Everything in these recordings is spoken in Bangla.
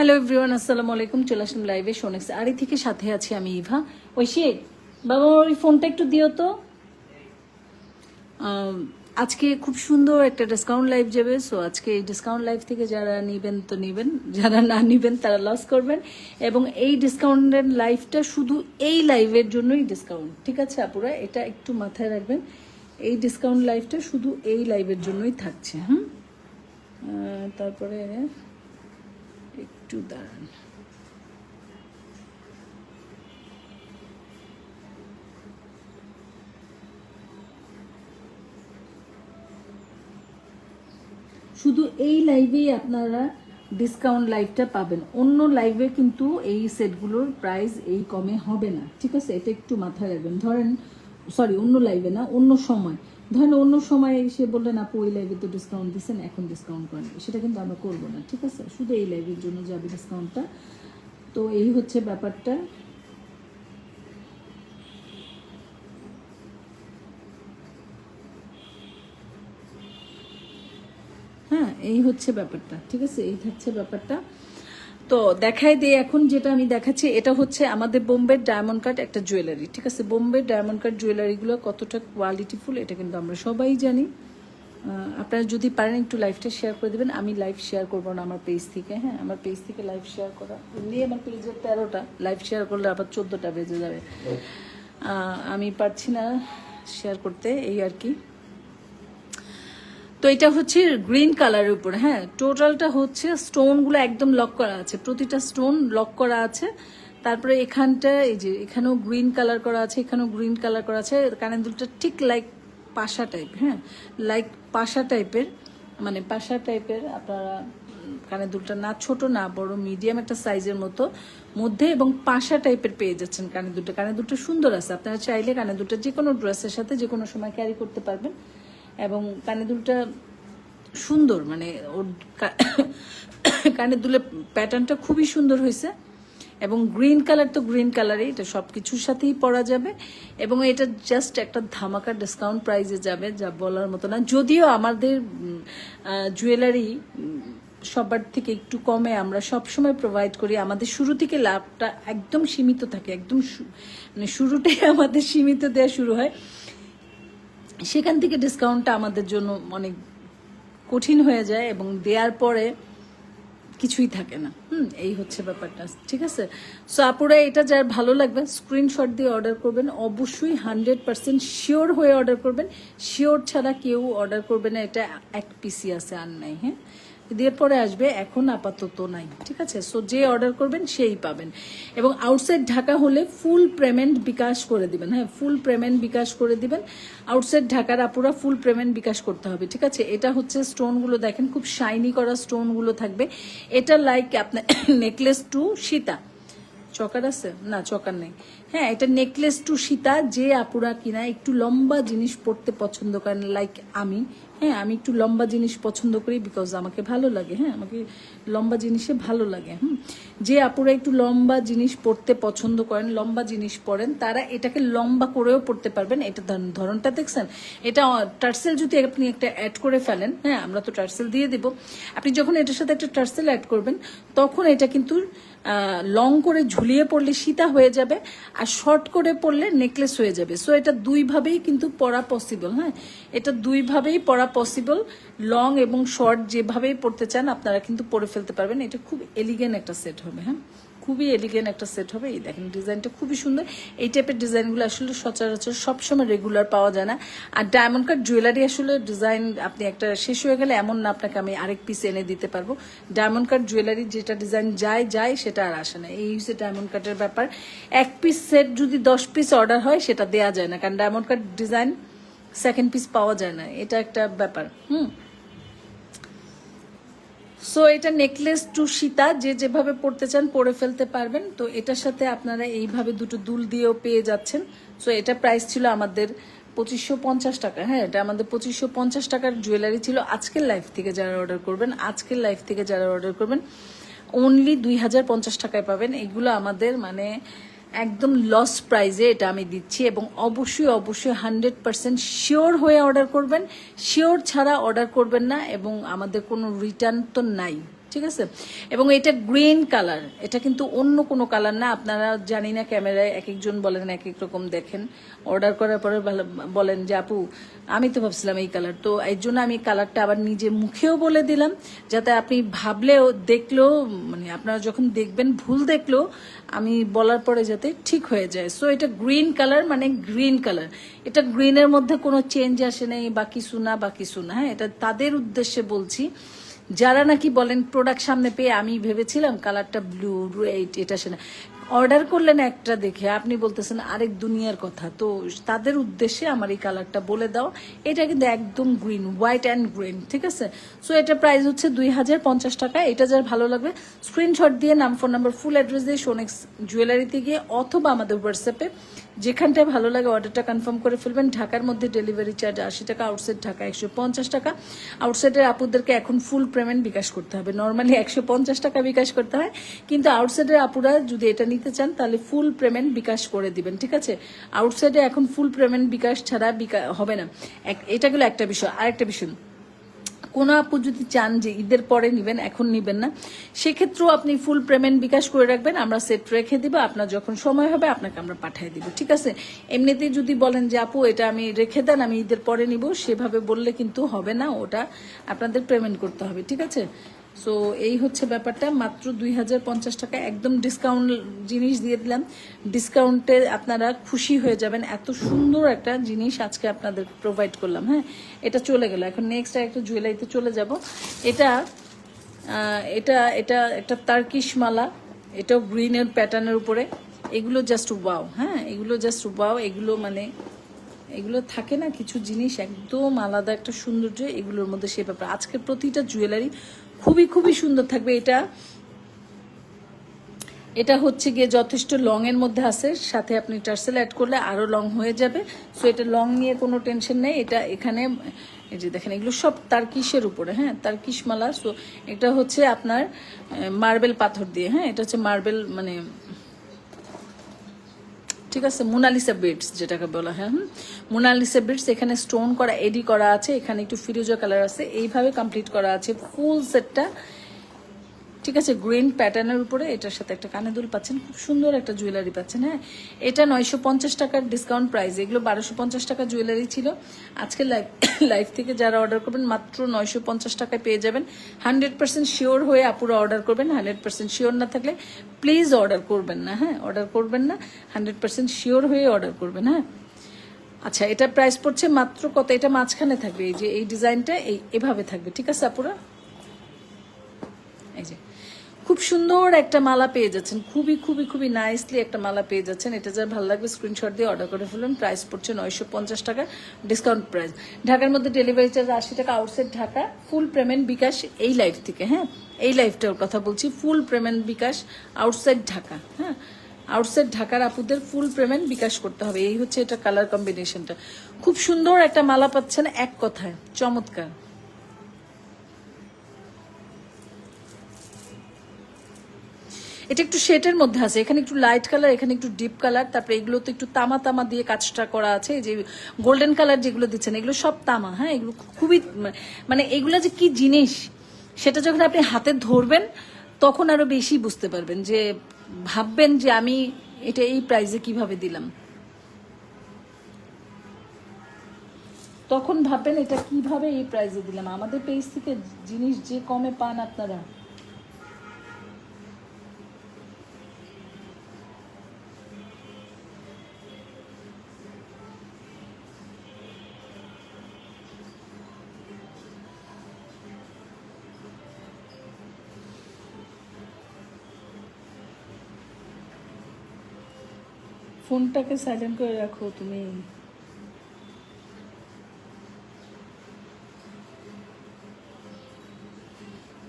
হ্যালো এভরিওয়ান আসসালামু আলাইকুম চলে আসলাম লাইভে শোনেক্স আড়ি থেকে সাথে আছি আমি ইভা। ঐশী বাবা ওই ফোনটা একটু দিও তো। আজকে খুব সুন্দর একটা ডিসকাউন্ট লাইভ যাবে সো আজকে এই ডিসকাউন্ট লাইভ থেকে যারা নেবেন তো নেবেন যারা না নিবেন তারা লস করবেন এবং এই ডিসকাউন্টের লাইভটা শুধু এই লাইভের জন্যই ডিসকাউন্ট ঠিক আছে আপুরা? এটা একটু মাথায় রাখবেন এই ডিসকাউন্ট লাইভটা শুধু এই লাইভের জন্যই থাকছে আহ, তারপরে একটু দাঁড়ান শুধু এই লাইভেই আপনারা ডিসকাউন্ট লাইভটা পাবেন। অন্য লাইভে কিন্তু এই সেটগুলোর প্রাইস এই কমে হবে না। ঠিক আছে? এটা একটু মাথায় রাখবেন। ধরেন সরি অন্য লাইভে না, অন্য সময়। ধরেন অন্য সময় এসে বললেন, আপু, ওই লাইভে তো ডিসকাউন্ট দিচ্ছেন এখন ডিসকাউন্ট করেন। সেটা কিন্তু আমরা করব না, ঠিক আছে? শুধু এই লাইভের জন্য যাবে ডিসকাউন্টটা তো এই হচ্ছে ব্যাপারটা। হ্যাঁ এই হচ্ছে ব্যাপারটা, ঠিক আছে? এই থাকছে ব্যাপারটা। তো দেখাই দিই এখন যেটা আমি দেখাচ্ছি এটা হচ্ছে আমাদের বোম্বে ডায়মন্ড কাট একটা জুয়েলারি ঠিক আছে? বোম্বে ডায়মন্ড কাট জুয়েলারিগুলো কতটা কোয়ালিটিফুল এটা কিন্তু আমরা সবাই জানি। আপনারা যদি পারেন একটু লাইভটা শেয়ার করে দেবেন। আমি লাইভ শেয়ার করব না আমার পেজ থেকে হ্যাঁ? আমার পেজ থেকে লাইভ শেয়ার করা। এমনি আমার পেজের তেরোটা লাইভ শেয়ার করলে আবার চোদ্দোটা বেজে যাবে। আমি পারছি না শেয়ার করতে এই আর কি। তো এটা হচ্ছে গ্রিন কালারের উপর হ্যাঁ। টোটালটা হচ্ছে স্টোনগুলো একদম লক করা আছে। প্রতিটা স্টোন লক করা আছে। তারপরে এখানটা, এই যে, এখানেও গ্রিন কালার করা আছে, এখানেও গ্রিন কালার করা আছে। কানের দুলটা ঠিক লাইক পাশা টাইপ হ্যাঁ। লাইক পাশা টাইপের মানে পাশা টাইপের আপনারা কানের দুলটা না ছোট, না বড় মিডিয়াম একটা সাইজের মতো মধ্যে এবং পাশা টাইপের পেয়ে যাচ্ছেন কানের দুলটা। কানের দুলটা সুন্দর আছে। আপনারা চাইলে কানের দুলটা যে কোনো ড্রেসের সাথে যে কোনো সময় ক্যারি করতে পারবেন। এবং কানের দুলটা সুন্দর মানে ওর কানের দুলের প্যাটার্নটা খুবই সুন্দর হয়েছে এবং গ্রিন কালার তো গ্রিন কালারই, এটা সব কিছুর সাথেই পরা যাবে এবং এটা জাস্ট একটা ধামাকা ডিসকাউন্ট প্রাইজে যাবে, যা বলার মতো না। যদিও আমাদের জুয়েলারি সবার থেকে একটু কমে আমরা সব সময় প্রোভাইড করি। আমাদের শুরু থেকে লাভটা একদম সীমিত থাকে, একদম মানে শুরুটাই আমাদের সীমিত দেওয়া শুরু হয়। সেখান থেকে ডিসকাউন্টটা আমাদের জন্য অনেক কঠিন হয়ে যায় এবং দেওয়ার পরে কিছুই থাকে না। হুম, এই হচ্ছে ব্যাপারটা, ঠিক আছে? সো আপুরা, এটা যার ভালো লাগবে স্ক্রিনশট দিয়ে অর্ডার করবেন। অবশ্যই হান্ড্রেড পারসেন্ট শিওর হয়ে অর্ডার করবেন। শিওর ছাড়া কেউ অর্ডার করবে না, এটা এক পিসি আছে আর নাই হ্যাঁ? দিয়ে পরে আসবে, এখন আপাতত নাই, ঠিক আছে? সো যে অর্ডার করবেন সেই পাবেন। এবং আউটসাইড ঢাকা হলে ফুল পেমেন্ট বিকাশ করে দিবেন। হ্যাঁ ফুল পেমেন্ট বিকাশ করে দিবেন। আউটসাইড ঢাকার আপুরা ফুল পেমেন্ট বিকাশ করতে হবে, ঠিক আছে? এটা হচ্ছে স্টোনগুলো দেখেন, খুব শাইনি করা স্টোনগুলো থাকবে। এটা লাইক আপনার নেকলেস টু সীতা। চকার আছে? না, চকার নেই। হ্যাঁ এটা নেকলেস টু সীতা, যে আপুরা কিনা একটু লম্বা জিনিস পড়তে পছন্দ করেন লাইক আমি। হ্যাঁ আমি একটু লম্বা জিনিস পছন্দ করি বিকজ আমাকে ভালো লাগে। হ্যাঁ আমাকে লম্বা জিনিসে ভালো লাগে। হুম, যে আপুরা একটু লম্বা জিনিস পড়তে পছন্দ করেন, লম্বা জিনিস পরেন, তারা এটাকে লম্বা করেও পড়তে পারবেন। এটা ধরন- ধরনটা দেখছেন? এটা টার্সেল যদি আপনি একটা অ্যাড করে ফেলেন হ্যাঁ আমরা তো টার্সেল দিয়ে দিব। আপনি যখন এটার সাথে একটা টার্সেল অ্যাড করবেন, তখন এটা কিন্তু লং করে ঝুলিয়ে পড়লে সীতা হয়ে যাবে আর শর্ট করে পড়লে নেকলেস হয়ে যাবে। সো এটা দুইভাবেই কিন্তু পরা পসিবল হ্যাঁ? এটা দুইভাবেই পরা পসিবল লং এবং শর্ট যেভাবেই পড়তে চান, আপনারা কিন্তু পরে ফেলতে পারবেন। এটা খুব এলিগেন্ট একটা সেট হবে হ্যাঁ? খুবই এলিগেন্ট একটা সেট হবে। এই দেখেন ডিজাইনটা খুবই সুন্দর। এই টাইপের ডিজাইনগুলো আসলে সচরাচর সবসময় রেগুলার পাওয়া যায় না। আর ডায়মন্ড কাট জুয়েলারি আসলে ডিজাইন আপনি একটা শেষ হয়ে গেলে এমন না আপনাকে আমি আরেক পিস এনে দিতে পারব। ডায়মন্ড কাট জুয়েলারি যেটা ডিজাইন যায় যায়, সেটা আর আসে না। এই হচ্ছে ডায়মন্ড কাটের ব্যাপার। এক পিস সেট যদি দশ পিস অর্ডার হয়, সেটা দেয়া যায় না। কারণ diamond cut design second piece পাওয়া যায় না। এটা একটা ব্যাপার। হুম? সো এটা নেকলেস টু সীতা, যে যেভাবে পড়তে চান পরে ফেলতে পারবেন। তো এটার সাথে আপনারা এইভাবে দুটো দুল দিয়েও পেয়ে যাচ্ছেন। সো এটা প্রাইস ছিল আমাদের পঁচিশশো পঞ্চাশ টাকা। হ্যাঁ এটা আমাদের পঁচিশশো পঞ্চাশ টাকার জুয়েলারি ছিল আজকের লাইফ থেকে যারা অর্ডার করবেন, আজকের লাইফ থেকে যারা অর্ডার করবেন অনলি দুই হাজার পঞ্চাশ টাকায় পাবেন। এগুলো আমাদের মানে একদম লস প্রাইজে এটা আমি দিচ্ছি এবং অবশ্যই অবশ্যই হান্ড্রেড পারসেন্ট শিওর হয়ে অর্ডার করবেন। শিওর ছাড়া অর্ডার করবেন না এবং আমাদের কোনো রিটার্ন তো নাই। ঠিক আছে? এবং এটা গ্রিন কালার। এটা কিন্তু অন্য কোনো কালার না। আপনারা জানি না ক্যামেরায় এক একজন বলেন এক এক রকম দেখেন। অর্ডার করার পরে বলেন যে, আপু, আমি তো ভাবছিলাম এই কালার। তো এর জন্য আমি কালারটা আবার নিজে মুখেও বলে দিলাম, যাতে আপনি ভাবলেও, দেখলেও মানে আপনারা যখন দেখবেন, ভুল দেখলেও, আমি বলার পরে যাতে ঠিক হয়ে যায়। সো এটা গ্রিন কালার মানে গ্রিন কালার। এটা গ্রিনের মধ্যে কোনো চেঞ্জ আসে নাই, বা কিছু না, বা কিছু না। হ্যাঁ এটা তাদের উদ্দেশ্যে বলছি। যারা নাকি বলেন প্রোডাক্ট সামনে পেয়ে আমি ভেবেছিলাম কালারটা ব্লু রেড এটা সে না অর্ডার করলেন একটা দেখে, আপনি বলতেছেন আরেক দুনিয়ার কথা। তো তাদের উদ্দেশ্যে আমার এই কালারটা বলে দাও। এটা কিন্তু একদম গ্রিন হোয়াইট অ্যান্ড গ্রিন ঠিক আছে? সো এটা প্রাইস হচ্ছে দুই হাজার পঞ্চাশ টাকা। এটা যার ভালো লাগবে স্ক্রিনশট দিয়ে নাম ফোন নাম্বার ফুল অ্যাড্রেস দিয়ে সোনেক্স জুয়েলারিতে গিয়ে অথবা আমাদের হোয়াটসঅ্যাপে যেখানটায় ভালো লাগে অর্ডারটা কনফার্ম করে ফেলবেন। ঢাকার মধ্যে ডেলিভারি চার্জ আশি টাকা, আউটসাইড ঢাকা একশো পঞ্চাশ টাকা। আউটসাইডের আপুদেরকে এখন ফুল পেমেন্ট বিকাশ করতে হবে। নর্মালি একশো পঞ্চাশ টাকা বিকাশ করতে হয়, কিন্তু আউটসাইডের আপুরা যদি এটা নিতে চান, তাহলে ফুল পেমেন্ট বিকাশ করে দিবেন, ঠিক আছে? আউটসাইডে এখন ফুল পেমেন্ট বিকাশ ছাড়া হবে না। এটা গেলো একটা বিষয়। আরেকটা বিষয় কোনো আপু যদি চান যে ঈদের পরে নেবেন, এখন নিবেন না, সেক্ষেত্রেও আপনি ফুল পেমেন্ট বিকাশ করে রাখবেন। আমরা সেট রেখে দিব, আপনার যখন সময় হবে, আপনাকে আমরা পাঠিয়ে দিব, ঠিক আছে? এমনিতেই যদি বলেন যে, আপু, এটা আমি রেখে দেন, আমি ঈদের পরে নিব, সেভাবে বললে কিন্তু হবে না, ওটা আপনাদের পেমেন্ট করতে হবে, ঠিক আছে? সো এই হচ্ছে ব্যাপারটা। মাত্র দুই হাজার পঞ্চাশ টাকা। একদম ডিসকাউন্ট জিনিস দিয়ে দিলাম। ডিসকাউন্টে আপনারা খুশি হয়ে যাবেন। এত সুন্দর একটা জিনিস আজকে আপনাদের প্রোভাইড করলাম হ্যাঁ? এটা চলে গেল। এখন নেক্সট একটা জুয়েলারিতে চলে যাব। এটা এটা এটা একটা তার্কিশ মালা। এটাও গ্রিনের প্যাটার্নের উপরে। এগুলো জাস্ট ওয়াও হ্যাঁ? এগুলো জাস্ট ওয়াও এগুলো মানে এগুলো থাকে না কিছু জিনিস একদম আলাদা একটা সৌন্দর্য। এগুলোর মধ্যে সে ব্যাপার। আজকের প্রতিটা জুয়েলারি খুবই খুবই সুন্দর থাকবে এটা। এটা হচ্ছে গিয়ে যথেষ্ট লং এর মধ্যে আছে, সাথে আপনি টার্সেল অ্যাড করলে আরও লং হয়ে যাবে। সো এটা লং নিয়ে কোনো টেনশন নেই। এটা এখানে, এই যে দেখেন, এগুলো সব তারকিসের উপরে হ্যাঁ তারকিসমালা সো এটা হচ্ছে আপনার মার্বেল পাথর দিয়ে হ্যাঁ এটা হচ্ছে মার্বেল মানে ঠিক আছে মোনালিসা বিটস যেটাকে বলা হয়, হুম? মোনালিসা বিটস এখানে স্টোন করা এডি করা আছে, এখানে একটু ফিরোজা কালার আছে, এইভাবে কমপ্লিট করা আছে ফুল সেটটা ঠিক আছে গ্রিন প্যাটার্নের উপরে এটার সাথে একটা কানে দুল পাচ্ছেন, খুব সুন্দর একটা জুয়েলারি পাচ্ছেন হ্যাঁ? এটা নয়শো পঞ্চাশ টাকার ডিসকাউন্ট প্রাইস এগুলো বারোশো পঞ্চাশ টাকা জুয়েলারি ছিল। আজকে লাইভ লাইভ থেকে যারা অর্ডার করবেন, মাত্র নয়শো পঞ্চাশ টাকায় পেয়ে যাবেন। হান্ড্রেড পার্সেন্ট শিওর হয়ে আপুরা অর্ডার করবেন হান্ড্রেড পার্সেন্ট শিওর না থাকলে প্লিজ অর্ডার করবেন না হ্যাঁ? অর্ডার করবেন না হান্ড্রেড পার্সেন্ট শিওর হয়ে অর্ডার করবেন হ্যাঁ? আচ্ছা এটা প্রাইস পড়ছে মাত্র কত? এটা মাঝখানে থাকবে, এই যে এই ডিজাইনটা এই এভাবে থাকবে, ঠিক আছে আপুরা? খুব সুন্দর একটা মালা পেয়ে যাচ্ছেন। খুবই খুবই খুবই নাইসলি একটা মালা পেয়ে যাচ্ছেন। এটা যার ভালো লাগবে স্ক্রিনশট দিয়ে অর্ডার করে ফেলুন। প্রাইস পড়ছে নয়শো পঞ্চাশ টাকা ডিসকাউন্ট প্রাইস ঢাকার মধ্যে ডেলিভারি চার্জ আশি টাকা outside Dhaka full payment bKash এই লাইফ থেকে হ্যাঁ? এই লাইফটার কথা বলছি full payment bKash outside Dhaka হ্যাঁ? আউটসাইড ঢাকার আপুদের ফুল পেমেন্ট বিকাশ করতে হবে। এই হচ্ছে এটা কালার কম্বিনেশনটা খুব সুন্দর একটা মালা পাচ্ছেন এক কথায়, চমৎকার। এটা একটু শেটের মধ্যে আছে। এখানে একটু লাইট কালার এখানে একটু ডিপ কালার তারপরে এগুলো তো একটু তামা তামা দিয়ে কাজটা করা আছে। যে গোল্ডেন কালার যেগুলো দিচ্ছেন, এগুলো সব তামা হ্যাঁ? এগুলো খুবই মানে এগুলো যে কি জিনিস, সেটা যখন আপনি হাতে ধরবেন, তখন আরও বেশি বুঝতে পারবেন যে ভাববেন যে আমি এটা এই প্রাইজে কীভাবে দিলাম। তখন ভাববেন এটা কীভাবে এই প্রাইজে দিলাম। আমাদের পেজ থেকে জিনিস যে কমে পান আপনারা। ফোনটাকে সাইলেন্ট করে রাখো, তুমি।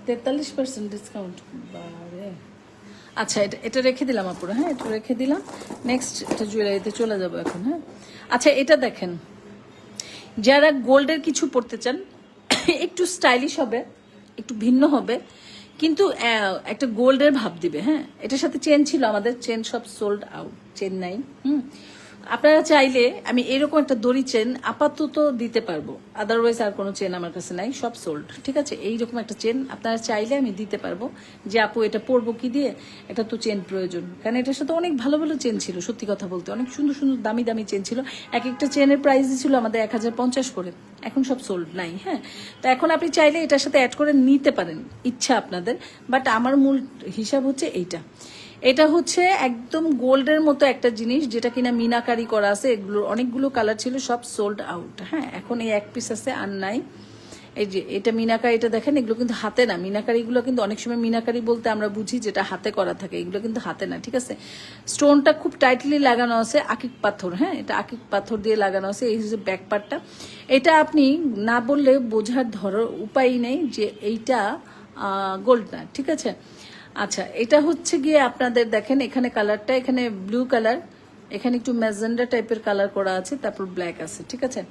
তেতাল্লিশ পার্সেন্ট ডিসকাউন্ট বারে আচ্ছা এটা এটা রেখে দিলাম আপুরা হ্যাঁ? এটা রেখে দিলাম। নেক্সট এটা জুয়েলারিতে চলে যাব এখন হ্যাঁ? আচ্ছা এটা দেখেন। যারা গোল্ডের কিছু পড়তে চান, একটু স্টাইলিশ হবে, একটু ভিন্ন হবে কিন্তু একটা গোল্ডের ভাব দিবে হ্যাঁ? এটার সাথে চেন ছিল, আমাদের চেন সব সোল্ড আউট চেন নাই হুম? আপনারা চাইলে, আমি এরকম একটা দড়ি চেন আপাতত দিতে পারব। আদারওয়াইজ আর কোনো চেন আমার কাছে নাই, সব সোল্ড ঠিক আছে? এইরকম একটা চেন আপনারা চাইলে আমি দিতে পারব। যে আপু, এটা পরবো কি দিয়ে? এটা তো চেন প্রয়োজন। কারণ এটার সাথে অনেক ভালো ভালো চেন ছিল, সত্যি কথা বলতে। অনেক সুন্দর সুন্দর দামি দামি চেন ছিল। এক একটা চেনের প্রাইস ছিল আমাদের এক হাজার পঞ্চাশ করে। এখন সব সোল্ড নাই হ্যাঁ? তো এখন আপনি চাইলে এটার সাথে অ্যাড করে নিতে পারেন, ইচ্ছা আপনাদের। বাট আমার মূল হিসাব হচ্ছে এইটা। এটা হচ্ছে একদম গোল্ডের মতো একটা জিনিস, যেটা কিনা মিনাকারি করা আছে। এগুলো অনেকগুলো কালার ছিল, সব সোল্ড আউট হ্যাঁ এখন এই এক পিস আছে, আর নাই। এই যে, এটা মিনাকারি, এটা দেখেন, এগুলো কিন্তু হাতে না। মিনাকারিগুলো কিন্তু অনেক সময় মিনাকারি বলতে আমরা বুঝি যেটা হাতে করা থাকে, এগুলো কিন্তু হাতে না, ঠিক আছে? স্টোনটা খুব টাইটলি লাগানো আছে, আকিক পাথর হ্যাঁ? এটা আকিক পাথর দিয়ে লাগানো আছে, এই যে ব্যাক পার্টটা এটা আপনি না বললে বোঝার ধর উপায় নেই যে এইটা গোল্ড না, ঠিক আছে? আচ্ছা এটা হচ্ছে গিয়ে আপনাদের দেখেন, এখানে কালারটা, এখানে ব্লু কালার এখানে একটু ম্যাজেন্ডা টাইপের কালার করা আছে, তারপর ব্ল্যাক আছে, ঠিক আছে?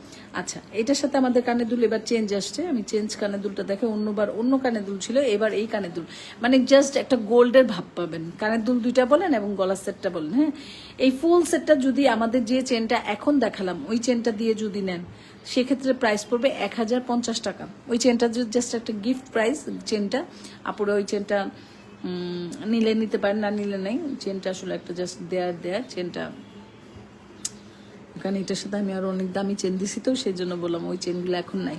আচ্ছা এটার সাথে আমাদের কানে দুল, এবার চেঞ্জ আসছে, আমি চেঞ্জ কানে দুলটা দেখে অন্যবার অন্য কানে দুল ছিল, এবার এই কানে দুল। মানে জাস্ট একটা গোল্ডের ভাব পাবেন কানের দুল দুইটা বলেন এবং গলার সেটটা বলেন হ্যাঁ? এই ফুল সেটটা যদি আমাদের যে চেনটা এখন দেখালাম, ওই চেনটা দিয়ে যদি নেন, সেক্ষেত্রে প্রাইস পড়বে এক হাজার পঞ্চাশ টাকা। ওই চেনটা জাস্ট একটা গিফট প্রাইস চেনটা আপুরে ওই চেনটা নিলে নিতে পারেন, না নিলে নেই। চেনটা আসলে একটা জাস্ট দেয়ার দেয়ার চেনটা। কারণ এটার সাথে আমি আরও অনেক দামি চেন দিছি তো সেই জন্য বললাম ওই চেনগুলো এখন নাই।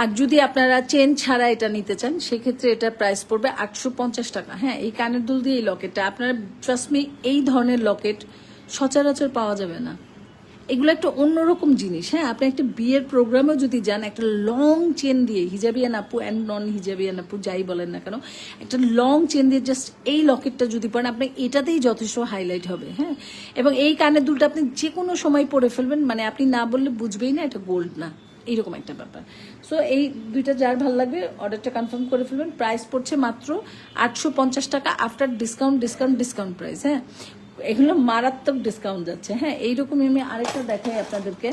আর যদি আপনারা চেন ছাড়া এটা নিতে চান, সেক্ষেত্রে এটা প্রাইস পড়বে আটশো পঞ্চাশ টাকা। হ্যাঁ এই কানের দুল দিয়ে এই লকেটটা আপনারা ট্রাস্ট মি এই ধরনের লকেট সচরাচর পাওয়া যাবে না। এগুলো একটা অন্যরকম জিনিস হ্যাঁ? আপনি একটা বিয়ের প্রোগ্রামেও যদি যান, একটা লং চেন দিয়ে হিজাবিয়ান আপু অ্যান্ড নন হিজাবিয়ান আপু, যাই বলেন না কেন, একটা লং চেন দিয়ে জাস্ট এই লকেটটা যদি পরেন আপনি এটাতেই যথেষ্ট হাইলাইট হবে হ্যাঁ? এবং এই কানের দুলটা আপনি যে কোনো সময় পরে ফেলবেন মানে আপনি না বললে বুঝবেই না, এটা গোল্ড না এইরকম একটা ব্যাপার। সো এই দুইটা যার ভালো লাগবে অর্ডারটা কনফার্ম করে ফেলবেন প্রাইস পড়ছে মাত্র আটশো পঞ্চাশ টাকা after discount discount discount price হ্যাঁ? এগুলো মারাত্মক ডিসকাউন্ট যাচ্ছে। হ্যাঁ এইরকমই আমি আরেকটা দেখাই আপনাদেরকে।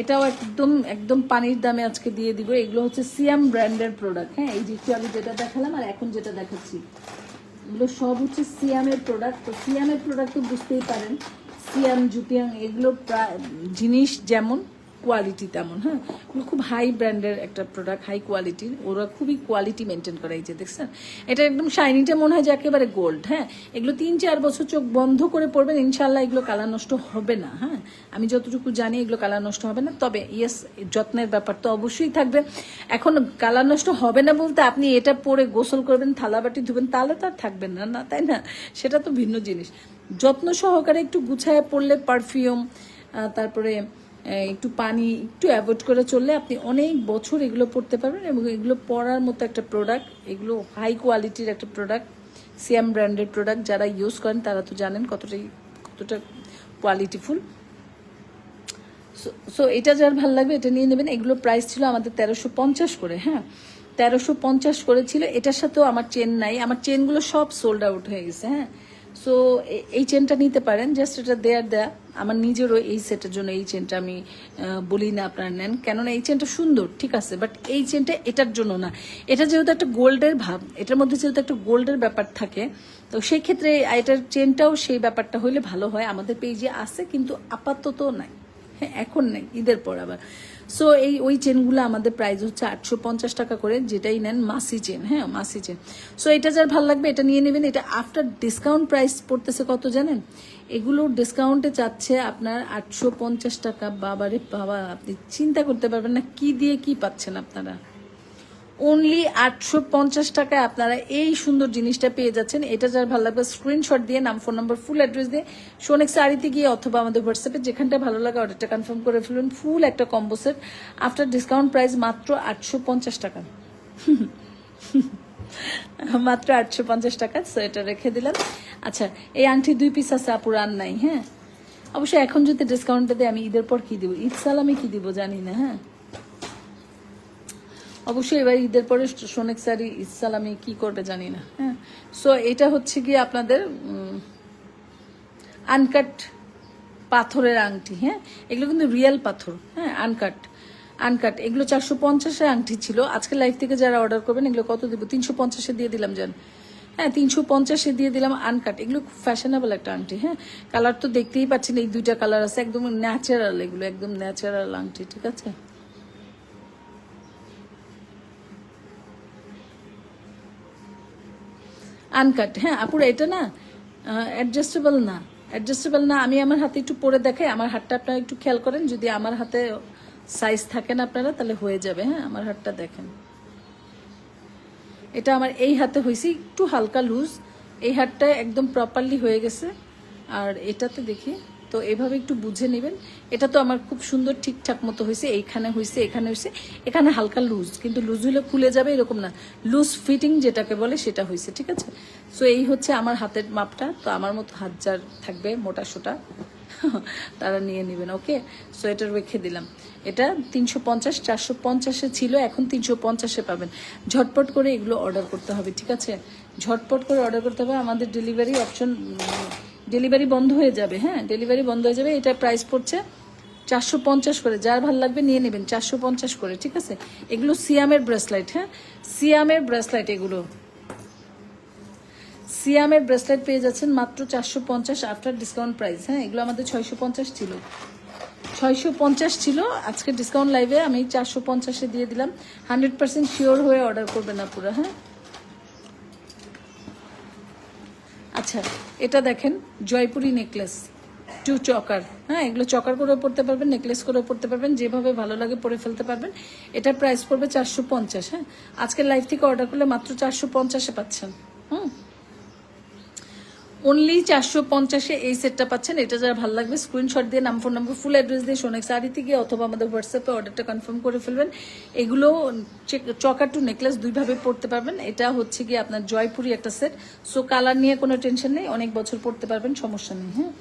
এটাও একদম একদম পানির দামে আজকে দিয়ে দিব। এগুলো হচ্ছে সিয়াম ব্র্যান্ডের প্রোডাক্ট হ্যাঁ এই যে আমি যেটা দেখালাম আর এখন যেটা দেখাচ্ছি। এগুলো সব হচ্ছে সিয়ামের প্রোডাক্ট তো সিয়ামের প্রোডাক্ট তো বুঝতেই পারেন। সিয়াম জুপিয়াং এগুলো প্রায়, জিনিস যেমন কোয়ালিটি তেমন হ্যাঁ? খুব হাই ব্র্যান্ডের একটা প্রোডাক্ট হাই কোয়ালিটির ওরা খুবই কোয়ালিটি মেনটেন করে এই যে দেখছেন? এটা একদম শাইনিটা মনে হয় যে একেবারে গোল্ড হ্যাঁ? এগুলো তিন চার বছর চোখ বন্ধ করে পড়বেন ইনশাল্লাহ এগুলো কালার নষ্ট হবে না হ্যাঁ? আমি যতটুকু জানি এগুলো কালার নষ্ট হবে না, তবে ইয়েস যত্নের ব্যাপার তো অবশ্যই থাকবে। এখন কালার নষ্ট হবে না বলতে আপনি এটা পরে গোসল করবেন থালাবাটি ধুবেন, তাহলে তো আর থাকবেন না না, তাই না? সেটা তো ভিন্ন জিনিস। যত্ন সহকারে একটু গুছায় পড়লে পারফিউম তারপরে একটু পানি একটু অ্যাভয়েড করে চললে আপনি অনেক বছর এগুলো পড়তে পারবেন এবং এগুলো পরার মতো একটা প্রোডাক্ট এগুলো হাই কোয়ালিটির একটা প্রোডাক্ট সিএম ব্র্যান্ডের প্রোডাক্ট যারা ইউজ করেন তারা তো জানেন কতটাই, কতটা কোয়ালিটিফুল সো এটা যার ভালো লাগবে এটা নিয়ে নেবেন। এগুলো প্রাইস ছিল আমাদের তেরোশো পঞ্চাশ করে হ্যাঁ? তেরোশো পঞ্চাশ করে ছিল। এটার সাথেও আমার চেন নাই। আমার চেনগুলো সব সোল্ড আউট হয়ে গেছে হ্যাঁ? সো এই চেনটা নিতে পারেন জাস্ট এটা দেয়ার দেয়া আমার নিজেরও এই সেটের জন্য এই চেনটা আমি বলি না, আপনারা নেন। কেননা এই চেনটা সুন্দর, ঠিক আছে? বাট এই চেনটা এটার জন্য না। এটা যেহেতু একটা গোল্ডের ভাব, এটার মধ্যে যেহেতু একটা গোল্ডের ব্যাপার থাকে, তো সেই ক্ষেত্রে এটার চেনটাও সেই ব্যাপারটা হইলে ভালো হয়। আমাদের পেজে আছে, কিন্তু আপাতত নাই। হ্যাঁ এখন নেই, ঈদের পর আবার। সো এই ওই চেনগুলো আমাদের প্রাইস হচ্ছে আটশো পঞ্চাশ টাকা করে, যেটাই নেন মাসি চেন হ্যাঁ মাসি চেন সো এটা যার ভালো লাগবে, এটা নিয়ে নেবেন। এটা আফটার ডিসকাউন্ট প্রাইস পড়তেছে কত জানেন? এগুলো ডিসকাউন্টে চাচ্ছে আপনার আটশো পঞ্চাশ টাকা। বাবারে বাবা, আপনি চিন্তা করতে পারবেন না, কি দিয়ে কি পাচ্ছেন আপনারা? অনলি আটশো পঞ্চাশ টাকায় আপনারা এই সুন্দর জিনিসটা পেয়ে যাচ্ছেন। এটা যার ভালো লাগবে স্ক্রিনশট দিয়ে, নাম ফোন নাম্বার ফুল অ্যাড্রেস দিয়ে সোনেক শাড়িতে গিয়ে অথবা আমাদের হোয়াটসঅ্যাপে যেখানটা ভালো লাগে অর্ডারটা কনফার্ম করে ফেলুন। ফুল একটা combo set after discount price মাত্র আটশো পঞ্চাশ টাকা। মাত্র আটশো পঞ্চাশ টাকা সো এটা রেখে দিলাম। আচ্ছা এই আংটি দুই পিস আছে, আপুর আর নাই হ্যাঁ? অবশ্যই এখন যদি ডিসকাউন্টটা দেয় আমি ঈদের পর কি দিব? ঈদ সালামে কি দিব জানি না হ্যাঁ? অবশ্যই এবার ঈদের পরে সোনেক স্যারি ইসালামি কি করবে জানি না হ্যাঁ। সো এটা হচ্ছে গিয়ে আপনাদের আনকাট পাথরের আংটি হ্যাঁ। এগুলো কিন্তু রিয়েল পাথর হ্যাঁ আনকাট আনকাট এগুলো চারশো পঞ্চাশের আংটি ছিল। আজকে লাইফ থেকে যারা অর্ডার করবেন, এগুলো কত দিব? তিনশো পঞ্চাশে দিয়ে দিলাম, জান। হ্যাঁ তিনশো পঞ্চাশে দিয়ে দিলাম আনকাট এগুলো খুব ফ্যাশনেবল একটা আংটি হ্যাঁ। কালার তো দেখতেই পাচ্ছেন, এই দুইটা কালার আছে, একদম ন্যাচারাল এগুলো একদম ন্যাচারাল আংটি, ঠিক আছে? আনকাট হ্যাঁ আপুরা, এটা না অ্যাডজাস্টেবল না। অ্যাডজাস্টেবল না, আমি আমার হাতে একটু পরে দেখাই। আমার হাতটা আপনারা একটু খেয়াল করেন, যদি আমার হাতে সাইজ থাকেন আপনারা, তাহলে হয়ে যাবে। হ্যাঁ আমার হাতটা দেখেন। এটা আমার এই হাতে হয়েছে একটু হালকা লুজ এই হাতটা একদম প্রপারলি হয়ে গেছে। আর এটাতে দেখি তো এভাবে একটু বুঝে নেবেন। এটা তো আমার খুব সুন্দর ঠিকঠাক মতো হয়েছে, এইখানে হয়েছে, এখানে হয়েছে। এখানে হালকা লুজ, কিন্তু লুজ হলে খুলে যাবে এরকম না। লুজ ফিটিং যেটাকে বলে সেটা হয়েছে, ঠিক আছে? সো এই হচ্ছে আমার হাতের মাপটা। তো আমার মতো হাত যার থাকবে, মোটা সোটা, তারা নিয়ে নেবেন, ওকে? সো এটা রেখে দিলাম। এটা তিনশো পঞ্চাশ, চারশো পঞ্চাশে ছিল, এখন তিনশো পঞ্চাশে পাবেন। ঝটপট করে এগুলো অর্ডার করতে হবে, ঠিক আছে? ঝটপট করে অর্ডার করতে হবে। আমাদের ডেলিভারি অপশন ডেলিভারি বন্ধ হয়ে যাবে হ্যাঁ? ডেলিভারি বন্ধ হয়ে যাবে, এটা প্রাইস পড়ছে চারশো পঞ্চাশ করে। যার ভালো লাগবে নিয়ে নেবেন, চারশো পঞ্চাশ করে, ঠিক আছে? এগুলো সিয়ামের ব্রেসলাইট হ্যাঁ? সিয়ামের ব্রেসলাইট এগুলো। সিয়ামের ব্রেসলেট পেয়ে যাচ্ছেন মাত্র চারশো পঞ্চাশ আফটার ডিসকাউন্ট প্রাইস হ্যাঁ? এগুলো আমাদের ছয়শো পঞ্চাশ ছিল। ছয়শো পঞ্চাশ ছিল, আজকে ডিসকাউন্ট লাইভে আমি চারশো পঞ্চাশে দিয়ে দিলাম। হান্ড্রেড পার্সেন্ট শিওর হয়ে অর্ডার করবেন না পুরো হ্যাঁ? আচ্ছা এটা দেখেন, জয়পুরি নেকলেস টু চকার হ্যাঁ এগুলো চকার করেও পড়তে পারবেন নেকলেস করেও পড়তে পারবেন, যেভাবে ভালো লাগে পরে ফেলতে পারবেন। এটার প্রাইস পড়বে চারশো পঞ্চাশ হ্যাঁ। আজকের লাইফ থেকে অর্ডার করলে মাত্র চারশো পঞ্চাশে পাচ্ছেন, হুম। অনলি চারশো পঞ্চাশে এই সেটটা পাচ্ছেন। এটা যারা ভালো লাগবে স্ক্রিনশট দিয়ে নাম ফোন নাম্বার ফুল অ্যাড্রেস দিয়ে সোনেক শাড়িতে গিয়ে অথবা আমাদের হোয়াটসঅ্যাপে অর্ডারটা কনফার্ম করে ফেলবেন। এগুলো চকার টু নেকলেস দুইভাবে পড়তে পারবেন। এটা হচ্ছে কি আপনার জয়পুরি একটা সেট সো কালার নিয়ে কোনো টেনশন নেই, অনেক বছর পড়তে পারবেন, সমস্যা নেই হ্যাঁ?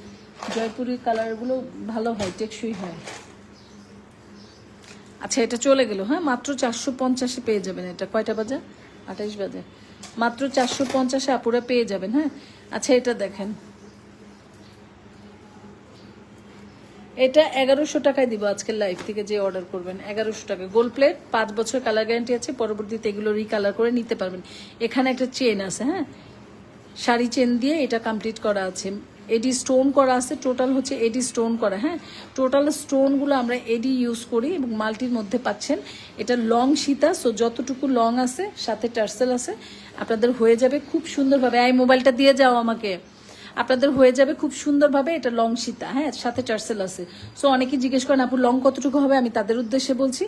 জয়পুরি কালারগুলো ভালো হয়, টেকসই হয়। আচ্ছা এটা চলে গেল হ্যাঁ? মাত্র চারশো পঞ্চাশে পেয়ে যাবেন এটা। কয়টা বাজে? আঠাইশ বাজে। মাত্র চারশো পঞ্চাশে আপুরা পেয়ে যাবেন হ্যাঁ? আচ্ছা এটা দেখেন। এটা এগারোশো টাকায় দিব আজকের লাইফ থেকে যে অর্ডার করবেন, এগারোশো টাকা। গোল্ড প্লেট পাঁচ বছর কালার গ্যারান্টি আছে, পরবর্তীতে এগুলো রিকালার করে নিতে পারবেন। এখানে একটা চেন আছে হ্যাঁ? শাড়ি চেন দিয়ে এটা কমপ্লিট করা আছে। এডি স্টোন করা আছে, টোটাল হচ্ছে এডি স্টোন করা হ্যাঁ? টোটাল স্টোনগুলো আমরা এডি ইউজ করি এবং মাল্টির মধ্যে পাচ্ছেন। এটা লং সীতা সো যতটুকু লং আছে, সাথে টার্সেল আছে, আপনাদের হয়ে যাবে খুব সুন্দরভাবে। এই মোবাইলটা দিয়ে যাও আমাকে। আপনাদের হয়ে যাবে খুব সুন্দরভাবে এটা লং সীতা হ্যাঁ সাথে টার্সেল আছে। সো অনেকে জিজ্ঞেস করেন, আপু লং কতটুকু হবে? আমি তাদের উদ্দেশ্যে বলছি,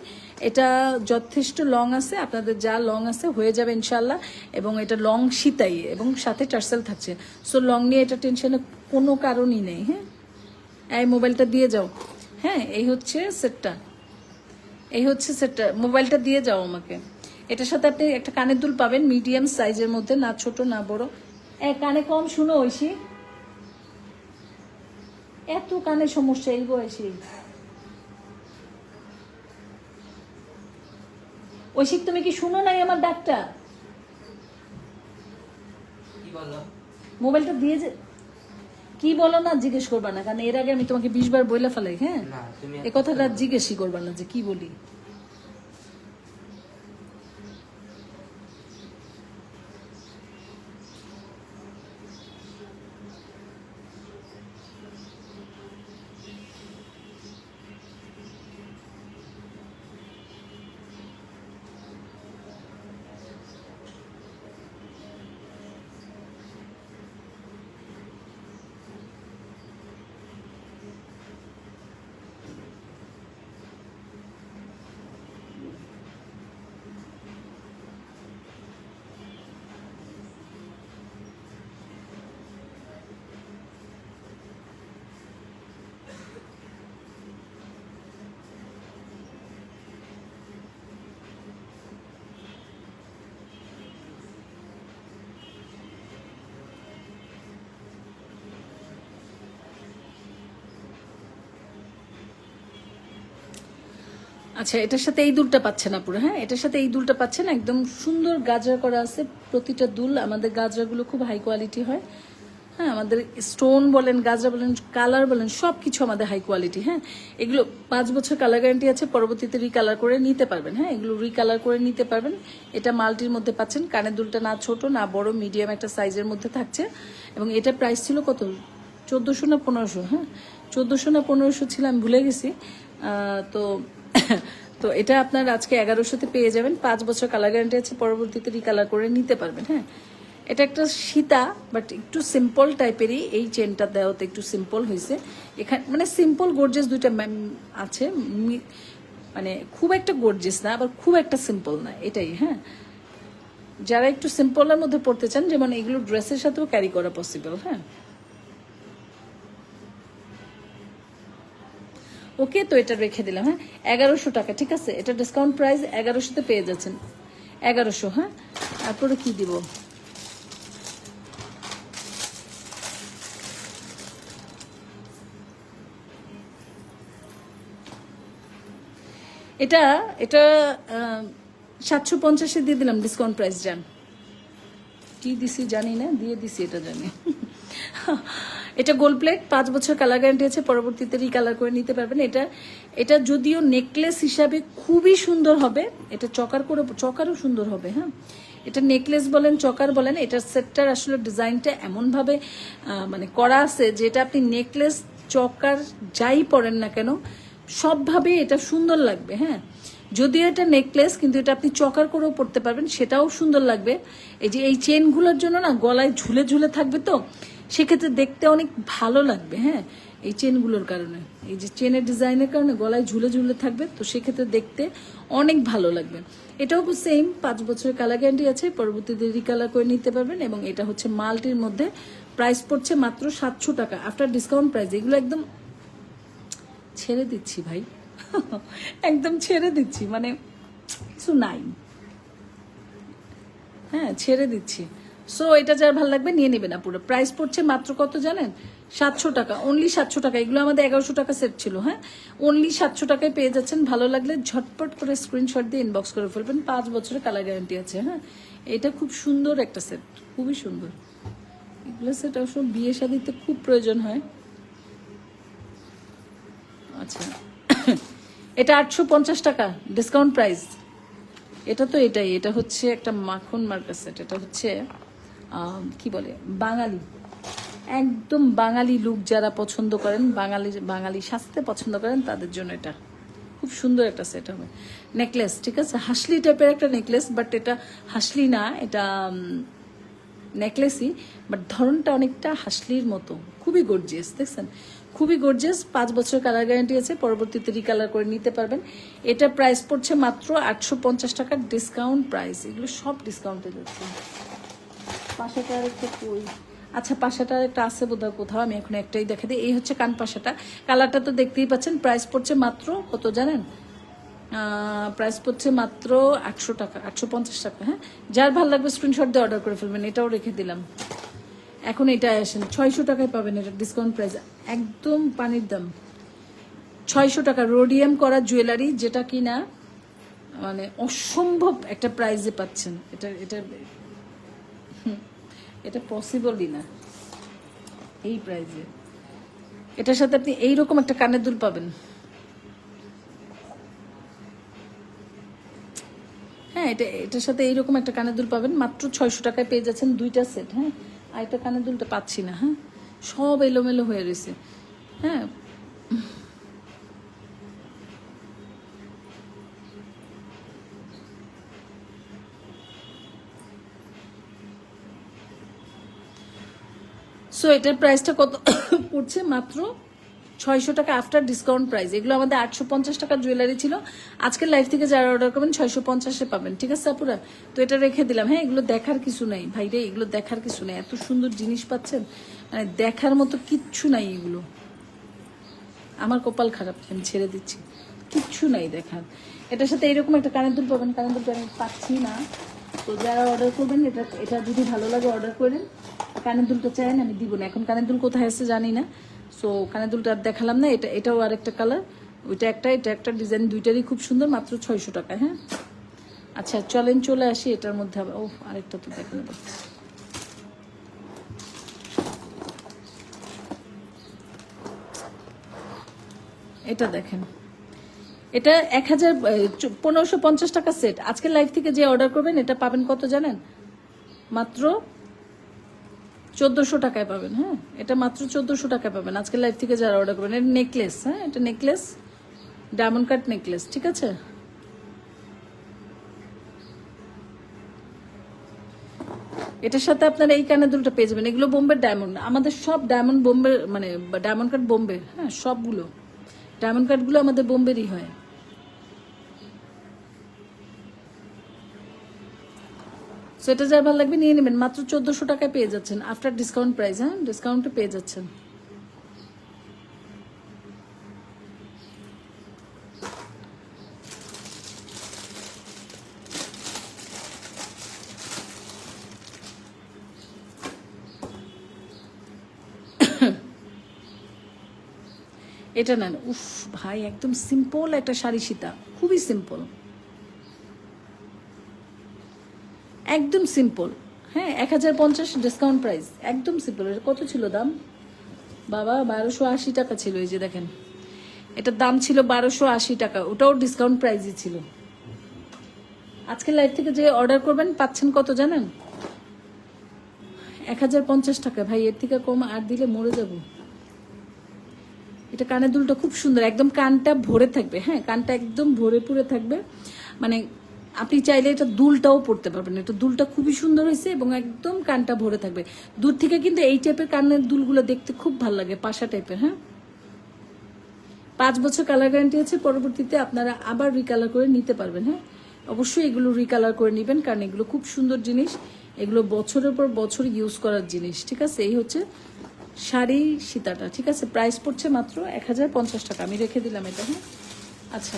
এটা যথেষ্ট লং আছে, আপনাদের যা লং আছে হয়ে যাবে ইনশাল্লাহ এবং এটা লং সীতাই, এবং সাথে টার্সেল থাকছে। সো লং নিয়ে এটা টেনশনের কোনো কারণই নেই হ্যাঁ। এই মোবাইলটা দিয়ে যাও হ্যাঁ এই হচ্ছে সেটটা এই হচ্ছে সেটটা মোবাইলটা দিয়ে যাও আমাকে। এটার সাথে আপনি একটা কানের দুল পাবেন মিডিয়াম সাইজের মধ্যে, না ছোট, না বড়। কানে কম, শুনো ঐশী। এত কানে সমস্যা এই বয়সে। ঐশিক তুমি কি শুনো নাই আমার ডাকটা? বলো মোবাইলটা দিয়ে যে কি বলো না জিজ্ঞেস করবা না কারণ এর আগে আমি তোমাকে বিশ বার বইলে ফেলাই হ্যাঁ? এ কথাটা জিজ্ঞেসই করবা না যে কি বলি। আচ্ছা এটার সাথে এই দুলটা পাচ্ছেন আপুরা হ্যাঁ? এটার সাথে এই দুলটা পাচ্ছেন, একদম সুন্দর গাজরা করা আছে, প্রতিটা দুল। আমাদের গাজরাগুলো খুব হাই কোয়ালিটি হয় হ্যাঁ? আমাদের স্টোন বলেন, গাজরা বলেন কালার বলেন সব কিছু আমাদের হাই কোয়ালিটি হ্যাঁ? এগুলো পাঁচ বছর কালার গ্যারান্টি আছে, পরবর্তীতে রিকালার করে নিতে পারবেন হ্যাঁ? এগুলো রিকালার করে নিতে পারবেন। এটা মাল্টির মধ্যে পাচ্ছেন, কানের দুলটা না ছোট, না বড় মিডিয়াম একটা সাইজের মধ্যে থাকছে। এবং এটা প্রাইস ছিল কত? চোদ্দোশো না পনেরোশো হ্যাঁ? চোদ্দোশো না পনেরোশো ছিল, আমি ভুলে গেছি। তো তো এটা আপনার আজকে এগারোশোতে পেয়ে যাবেন। পাঁচ বছর কালার গ্যারান্টি আছে, পরবর্তীতে রিকালার করে নিতে পারবেন হ্যাঁ। এটা একটা সীতা বাট একটু সিম্পল টাইপেরই এই চেনটা দেওয়াতে একটু সিম্পল হয়েছে। এখানে মানে সিম্পল গোর্জেস দুইটা আছে। মানে খুব একটা গোর্জেস না, আবার খুব একটা সিম্পল না, এটাই হ্যাঁ। যারা একটু সিম্পলের মধ্যে পড়তে চান, যেমন এগুলো ড্রেসের সাথেও ক্যারি করা পসিবল হ্যাঁ। ওকে তো এটা রেখে দিলাম হ্যাঁ? এগারোশো টাকা, ঠিক আছে? এটা ডিসকাউন্ট প্রাইস এগারোশোতে পেয়ে যাচ্ছেন। এগারোশো হ্যাঁ? তারপরে কি দিব? এটা এটা সাতশো পঞ্চাশে দিয়ে দিলাম ডিসকাউন্ট প্রাইস যান কি দিছি জানি না, দিয়ে দিছি এটা জানি। এটা গোল্ড প্লেট পাঁচ বছর কালার গ্যারান্টি আছে, পরবর্তীতে রিকালার করে নিতে পারবেন। এটা এটা যদিও নেকলেস হিসাবে খুবই সুন্দর হবে, এটা চকার করে, চকারও সুন্দর হবে হ্যাঁ? এটা নেকলেস বলেন, চকার বলেন, এটার সেটটার আসলে ডিজাইনটা এমনভাবে মানে করা আছে যেটা আপনি নেকলেস চকার যাই পরেন না কেন সবভাবে এটা সুন্দর লাগবে হ্যাঁ? যদিও এটা নেকলেস কিন্তু এটা আপনি চকার করেও পড়তে পারবেন, সেটাও সুন্দর লাগবে। এই যে এই চেনগুলোর জন্য না, গলায় ঝুলে ঝুলে থাকবে তো সেক্ষেত্রে দেখতে অনেক ভালো লাগবে হ্যাঁ? এই চেনগুলোর কারণে। এই যে চেনের ডিজাইনের কারণে গলায় ঝুলে ঝুলে থাকবে, তো সেক্ষেত্রে দেখতে অনেক ভালো লাগবে। এটাও সেম পাঁচ বছরের কালার গ্যারান্টি আছে, পরবর্তীতে রিকালার করে নিতে পারবেন এবং এটা হচ্ছে মালটির মধ্যে প্রাইস পড়ছে মাত্র সাতশো টাকা আফটার ডিসকাউন্ট প্রাইস এগুলো একদম ছেড়ে দিচ্ছি ভাই। একদম ছেড়ে দিচ্ছি মানে কিছু নাই। হ্যাঁ ছেড়ে দিচ্ছি। সো এটা যার ভালো লাগবে নিয়ে নেবে না পুরো প্রাইস পড়ছে মাত্র কত জানেন? সাতশো টাকা। অনলি সাতশো টাকা। এগুলো আমাদের এগারোশো টাকা সেট ছিল হ্যাঁ? অনলি সাতশো টাকায় পেয়ে যাচ্ছেন। ভালো লাগলে ঝটপট করে স্ক্রিনশট দিয়ে ইনবক্স করে ফেলবেন। পাঁচ বছরের কালার গ্যারান্টি আছে হ্যাঁ? এটা খুব সুন্দর একটা সেট খুবই সুন্দর। এগুলো সেট অবশ্য বিয়ে শাদিতে খুব প্রয়োজন হয়। আচ্ছা। এটা আটশো পঞ্চাশ টাকা। ডিসকাউন্ট প্রাইস এটা তো এটাই। এটা হচ্ছে একটা মাখন মার্কা সেট এটা হচ্ছে কি বলে, বাঙালি। একদম বাঙালি লুক যারা পছন্দ করেন, বাঙালি বাঙালি সাজতে পছন্দ করেন, তাদের জন্য এটা খুব সুন্দর একটা সেট হবে। নেকলেস ঠিক আছে? হাসলি টাইপের একটা নেকলেস বাট এটা হাসলি না, এটা নেকলেসই বাট ধরনটা অনেকটা হাসলির মতো। খুবই গর্জিয়াস দেখছেন? খুবই গর্জিয়াস পাঁচ বছর কালার গ্যারান্টি আছে, পরবর্তীতে রিকালার করে নিতে পারবেন। এটা প্রাইস পড়ছে মাত্র আটশো পঞ্চাশ টাকার ডিসকাউন্ট প্রাইস এগুলো সব ডিসকাউন্টে যাচ্ছে। পাশাটা একটা আচ্ছা পাশাটা একটা আছে বোধহয় কোথাও, আমি এখন একটাই দেখে দিই। এই হচ্ছে কান পাশাটা। কালারটা তো দেখতেই পাচ্ছেন প্রাইস পড়ছে মাত্র কত জানেন? প্রাইস পড়ছে মাত্র আটশো টাকা, আটশো পঞ্চাশ টাকা হ্যাঁ? যার ভালো লাগবে স্ক্রিনশট দিয়ে অর্ডার করে ফেলবেন, এটাও রেখে দিলাম। এখন এটা আসেন, ছয়শো টাকায় পাবেন এটা ডিসকাউন্ট প্রাইস একদম পানির দাম। ছয়শো টাকা রোডিয়াম করা জুয়েলারি যেটা কিনা মানে অসম্ভব একটা প্রাইজে পাচ্ছেন। এটা এটা এটা পসিবলই না। এই প্রাইজে এটার সাথে আপনি এইরকম একটা কানের দুল পাবেন। হ্যাঁ এটা, এটার সাথে এইরকম একটা কানের দুল পাবেন। মাত্র ছয়শো টাকায় পেয়ে যাচ্ছেন দুইটা সেট হ্যাঁ? আর একটা কানের দুলটা পাচ্ছি না হ্যাঁ? সব এলোমেলো হয়ে রয়েছে। হ্যাঁ? সো এটার প্রাইসটা কত? পড়ছে মাত্র ছয়শো টাকা আফটার ডিসকাউন্ট প্রাইস এগুলো আমাদের আটশো পঞ্চাশ টাকার জুয়েলারি ছিল। আজকের লাইফ থেকে যারা অর্ডার করবেন, ছয়শো পঞ্চাশে পাবেন। ঠিক আছে, আপুরা? তো এটা রেখে দিলাম। হ্যাঁ এগুলো দেখার কিছু নাই। ভাইরে এগুলো দেখার কিছু নেই। এত সুন্দর জিনিস পাচ্ছেন। মানে দেখার মতো কিচ্ছু নাই এগুলো। আমার কপাল খারাপ, আমি ছেড়ে দিচ্ছি। কিচ্ছু নাই দেখার। এটার সাথে এরকম একটা কানের দুল পাবেন। কানের আমি পাচ্ছি না। তো যারা অর্ডার করবেন, এটা এটা যদি ভালো লাগে অর্ডার করেন। কানের দুলটা চাইন আমি দিব না। এখন কানের দুল কোথায় আছে জানি না। সো কানের দুলটা আর দেখালাম না। এটা, এটাও আর একটা কালার ওইটা একটা, এটা একটা ডিজাইন দুইটারই খুব সুন্দর, মাত্র ছয়শো টাকা হ্যাঁ? আচ্ছা চলেন, চলে আসি। এটার মধ্যে ও আরেকটা তো দেখানো এটা দেখেন। এটা এক হাজার পনেরোশো পঞ্চাশ টাকা সেট আজকের লাইভ থেকে যে অর্ডার করবেন, এটা পাবেন কত জানেন? মাত্র চোদ্দোশো টাকায় পাবেন হ্যাঁ? এটা মাত্র চোদ্দোশো টাকায় পাবেন আজকের লাইভ থেকে যারা অর্ডার করবেন। এটা নেকলেস হ্যাঁ? এটা নেকলেস ডায়মন্ড কাট নেকলেস ঠিক আছে? এটার সাথে আপনারা এই কানের দুলটা পেয়ে যাবেন। এগুলো বোম্বের ডায়মন্ড আমাদের সব ডায়মন্ড বোম্বে মানে ডায়মন্ড কাট বোম্বে হ্যাঁ? সবগুলো। ডায়মন্ড কাটগুলো আমাদের বোম্বেরই হয়। সো এটা যার ভালো লাগবে, নিয়ে নেবেন। মাত্র চোদ্দশো টাকায় পেয়ে যাচ্ছেন। আফটার ডিসকাউন্ট প্রাইস হ্যাঁ? ডিসকাউন্টে পেয়ে যাচ্ছেন। এটা নেন। উফ, ভাই, একদম সিম্পল একটা শাড়ি সীতা। খুবই সিম্পল একদম সিম্পল হ্যাঁ এক হাজার পঞ্চাশ ডিসকাউন্ট প্রাইস একদম সিম্পল কত ছিল দাম? বাবা, বারোশো আশি টাকা ছিল, এই যে দেখেন। এটার দাম ছিল বারোশো আশি টাকা, ওটাও ডিসকাউন্ট প্রাইসই ছিল। আজকে লাইভ থেকে যে অর্ডার করবেন, পাচ্ছেন কত জানেন? এক হাজার পঞ্চাশ টাকা। ভাই, এর থেকে কম আর দিলে মরে যাব। এটা কানের দুলটা খুব সুন্দর, একদম কানটা ভরে থাকবে। হ্যাঁ কানটা একদম ভরে পুরে থাকবে। মানে আপনি চাইলে এটা দুলটাও পড়তে পারবেন। এটা দুলটা খুবই সুন্দর হয়েছে এবং একদম কানটা ভরে থাকবে। দূর থেকে কিন্তু এই টাইপের কানের দুলগুলো দেখতে খুব ভালো লাগে, পাশা টাইপের হ্যাঁ? পাঁচ বছর কালার গ্যারান্টি আছে, পরবর্তীতে আপনারা আবার রিকালার করে নিতে পারবেন হ্যাঁ? অবশ্যই এগুলো রিকালার করে নেবেন কারণ এগুলো খুব সুন্দর জিনিস। এগুলো বছরের পর বছর ইউজ করার জিনিস, ঠিক আছে? এই হচ্ছে শাড়ি সীতাটা, ঠিক আছে? প্রাইস পড়ছে মাত্র এক হাজার পঞ্চাশ টাকা। আমি রেখে দিলাম এটা হ্যাঁ? আচ্ছা।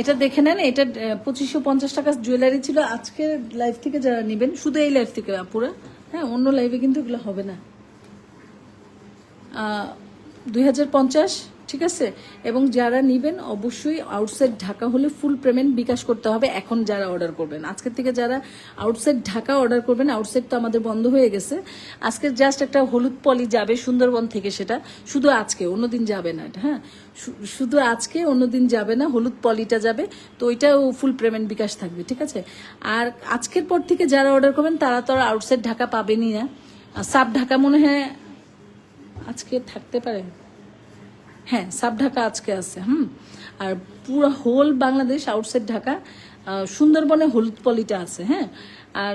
এটা দেখে নেন, এটা পঁচিশশো পঞ্চাশ টাকা জুয়েলারি ছিল। আজকের লাইফ থেকে যারা নেবেন, শুধু এই লাইফ থেকে পুরো হ্যাঁ অন্য লাইফে কিন্তু এগুলো হবে না। দুই হাজার পঞ্চাশ ঠিক আছে? এবং যারা নেবেন, অবশ্যই আউটসাইড ঢাকা হলে ফুল পেমেন্ট বিকাশ করতে হবে এখন যারা অর্ডার করবেন। আজকের থেকে যারা আউটসাইড ঢাকা অর্ডার করবেন আউটসাইড তো আমাদের বন্ধ হয়ে গেছে। আজকে জাস্ট একটা হলুদ পলি যাবে সুন্দরবন থেকে সেটা। শুধু আজকে, অন্যদিন যাবে না হ্যাঁ? শুধু আজকে, অন্যদিন যাবে না, হলুদ পলিটা যাবে। তো ওইটাও ফুল পেমেন্ট বিকাশ থাকবে, ঠিক আছে? আর আজকের পর থেকে যারা অর্ডার করবেন, তারা তো আর আউটসাইড ঢাকা পাবেনই না। সাব ঢাকা মনে হয় আজকে থাকতে পারে। হ্যাঁ সাব ঢাকা আজকে আছে, হুম? আর পুরো হোল বাংলাদেশ আউটসাইড ঢাকা সুন্দরবনে হলুদ পলিটা আছে হ্যাঁ? আর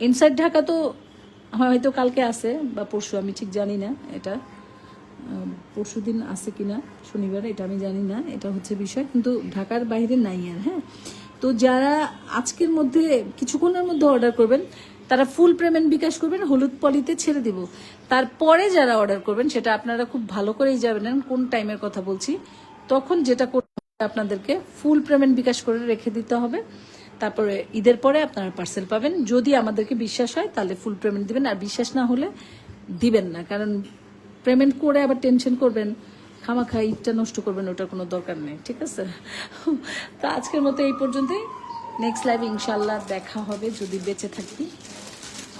ইনসাইড ঢাকা তো হয়তো কালকে আছে বা পরশু, আমি ঠিক জানি না এটা। পরশু দিন আছে কিনা, শনিবার, এটা আমি জানি না, এটা হচ্ছে বিষয়, কিন্তু ঢাকার বাইরে নাই আর হ্যাঁ? তো যারা আজকের মধ্যে কিছুক্ষণের মধ্যে অর্ডার করবেন তারা ফুল পেমেন্ট বিকাশ করবেন, হলুদ পলিতে ছেড়ে দিব। তারপরে যারা অর্ডার করবেন, সেটা আপনারা খুব ভালো করেই যাবেন কোন টাইমের কথা বলছি, তখন যেটা আপনাদেরকে ফুল পেমেন্ট বিকাশ করে রেখে দিতে হবে। তারপরে ঈদের পরে আপনারা পার্সেল পাবেন। যদি আমাদেরকে বিশ্বাস হয়, তাহলে ফুল পেমেন্ট দিবেন, আর বিশ্বাস না হলে দিবেন না, কারণ পেমেন্ট করে আবার টেনশন করবেন, খামাখা ঈদটা নষ্ট করবেন, ওটার কোনো দরকার নেই, ঠিক আছে? তো আজকের মতো এই পর্যন্তই। নেক্সট লাইভ ইনশাল্লাহ দেখা হবে, যদি বেঁচে থাকি।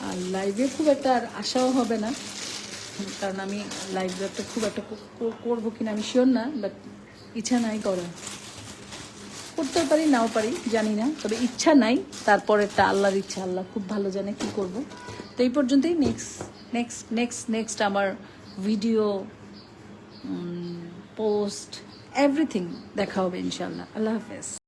আর লাইভে খুব একটা আর আশাও হবে না, কারণ আমি লাইভ একটা খুব একটা করব কিনা আমি শিওর না বাট ইচ্ছা নাই করার। করতেও পারি, নাও পারি, জানি না, তবে ইচ্ছা নাই তারপরেরটা আল্লাহর ইচ্ছা, আল্লাহ খুব ভালো জানে কি করব। তো এই পর্যন্তই নেক্সট নেক্সট নেক্সট নেক্সট আমার ভিডিও পোস্ট এভরিথিং দেখা হবে ইনশাল্লাহ আল্লাহ হাফেজ।